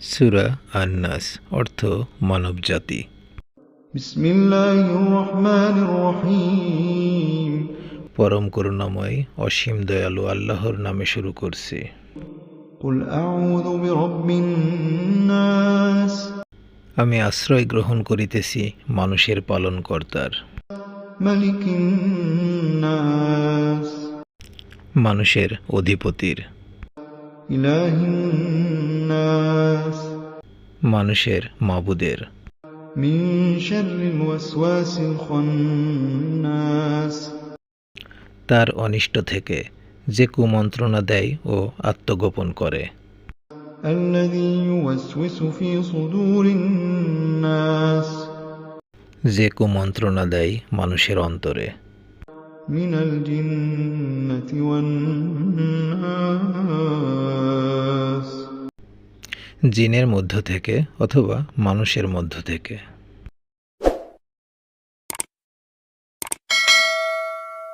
সুরা আন্নাস অর্থ মানব জাতি। পরম করুণাময় অসীম দয়ালু আল্লাহর নামে শুরু করছে। আমি আশ্রয় গ্রহণ করিতেছি মানুষের পালন কর্তার মানুষের অধিপতির। ইলাহিন্না মানুষের মাবুদের। তার অনিষ্ট থেকে যে কুমন্ত্রণা দেয় ও আত্মগোপন করে। যে কুমন্ত্রণা দেয় মানুষের অন্তরে। মিনাল জিন্নাতি ওয়ান জিনের মধ্য থেকে অথবা মানুষের মধ্য থেকে।